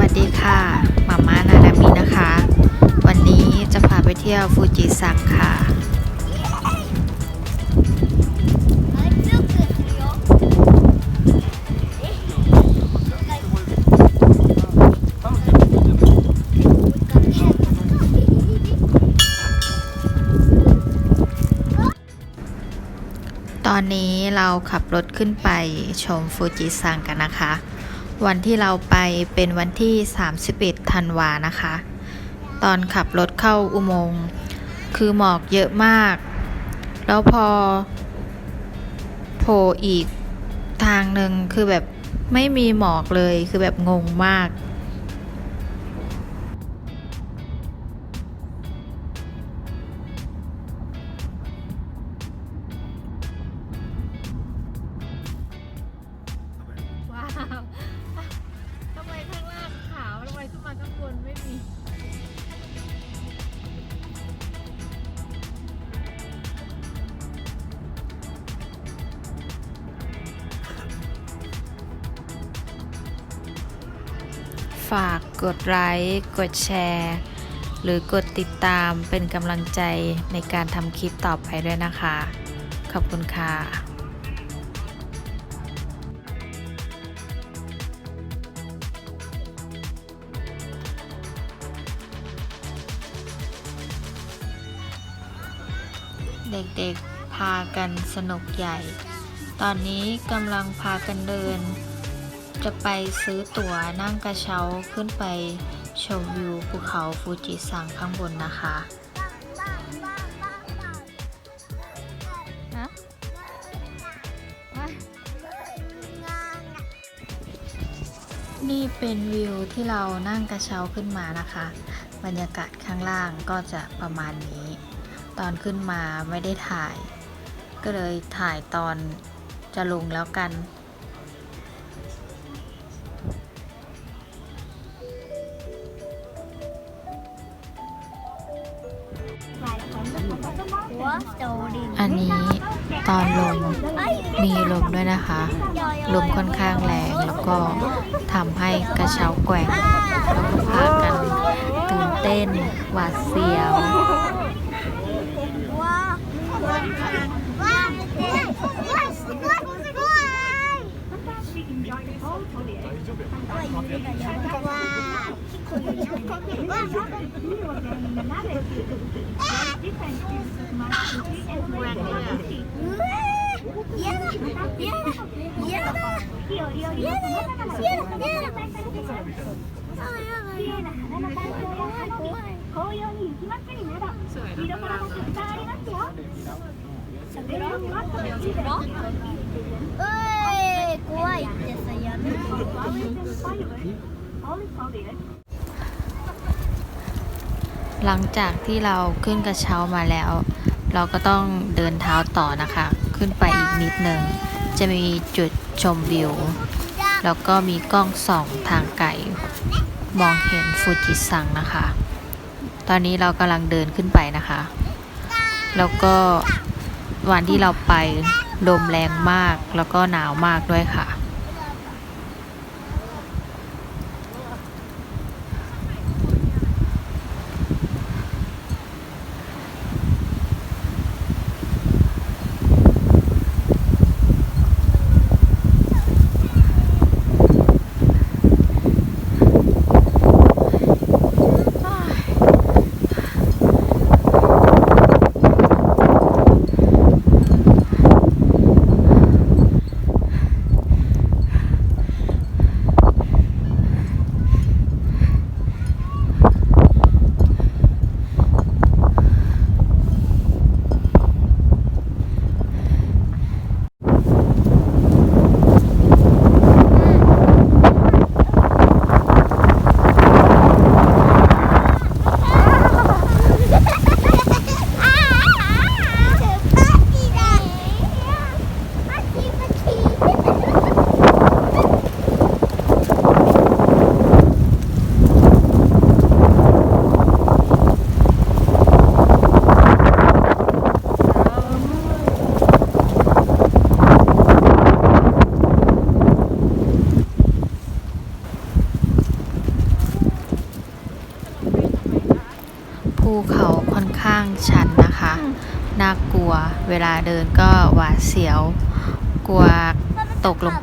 วัสดีค่ะมาม่านาดามินะคะ วันนี้จะพาไปเที่ยวฟูจิซังค่ะ ตอนนี้เราขับรถขึ้นไปชมฟูจิซังกันนะคะ วันที่เราไปเป็นวันที่ 31 ธันวานะคะ ตอนขับรถเข้าอุโมงค์คือหมอกเยอะมาก แล้วพอโผล่อีกทางหนึ่งคือแบบไม่มีหมอกเลยคือแบบงงมาก ฝากกดไลค์กดแชร์ หรือกดติดตามเป็นกำลังใจในการทำคลิปต่อไปด้วยนะคะ ขอบคุณค่ะเด็กๆ พากันสนุกใหญ่ ตอนนี้กำลังพากันเดิน จะไปซื้อตั๋วนั่งกระเช้าขึ้นไปชมวิวภูเขาฟูจิซังข้างบนนะคะฮะนี่เป็นวิวที่เรานั่งกระเช้าขึ้นมานะคะ บรรยากาศข้างล่างก็จะประมาณนี้ ตอนขึ้นมาไม่ได้ถ่าย ก็เลยถ่ายตอนจะลงแล้วกัน อันนี้ตอนลงมีลมด้วยนะคะ ลมค่อนข้างแรงแล้วก็ทำให้กระเช้าแกว่งแล้วก็พากันตื่นเต้นหวาดเสียว 紅葉に雪まつりなど見どころがたくさんありますよ食料にはといううえ怖いってさやめろ หลังจากที่เราขึ้นกระเช้ามาแล้ว เราก็ต้องเดินเท้าต่อนะคะ ขึ้นไปอีกนิดนึง จะมีจุดชมวิว แล้วก็มีกล้องส่องทางไกลมองเห็นฟูจิซังนะคะ ตอนนี้เรากำลังเดินขึ้นไปนะคะ แล้วก็วันที่เราไปลมแรงมากแล้วก็หนาวมากด้วยค่ะ เดินก็หวาดเสียว กลัวตกลง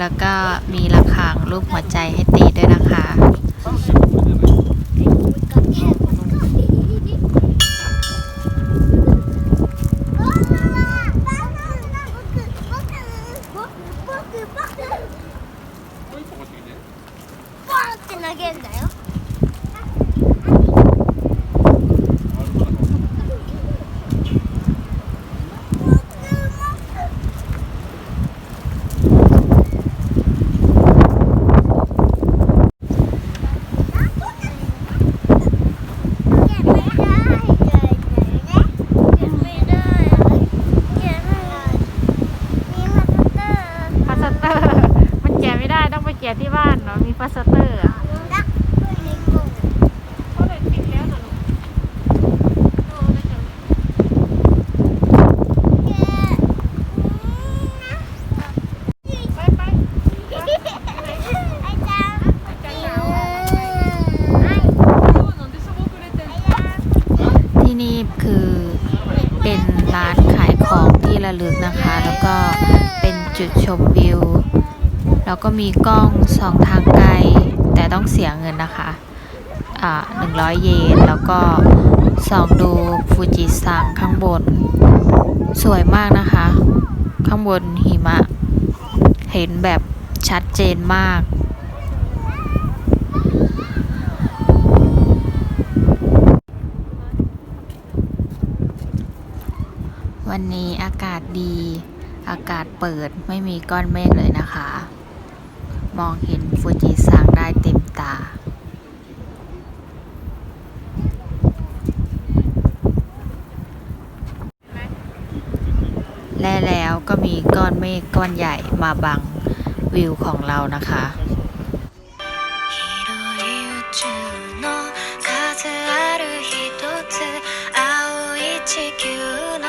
แล้วก็มีระฆังรูปหัวใจให้ตีด้วยนะคะ นะคะ แล้วก็เป็นจุดชมวิว แล้วก็มีกล้องสองทางไกล แต่ต้องเสียเงินนะคะอ่า100 เยน แล้วก็ส่องดูฟูจิซังข้างบน สวยมากนะคะ ข้างบนหิมะ เห็นแบบชัดเจนมาก วันนี้อากาศดี อากาศเปิดไม่มีก้อนเมฆเลยนะคะ มองเห็นฟูจิซังได้เต็มตา และแล้วก็มีก้อนเมฆก้อนใหญ่มาบังวิวของเรานะคะ 広い宇宙の数ある一つ青い地球の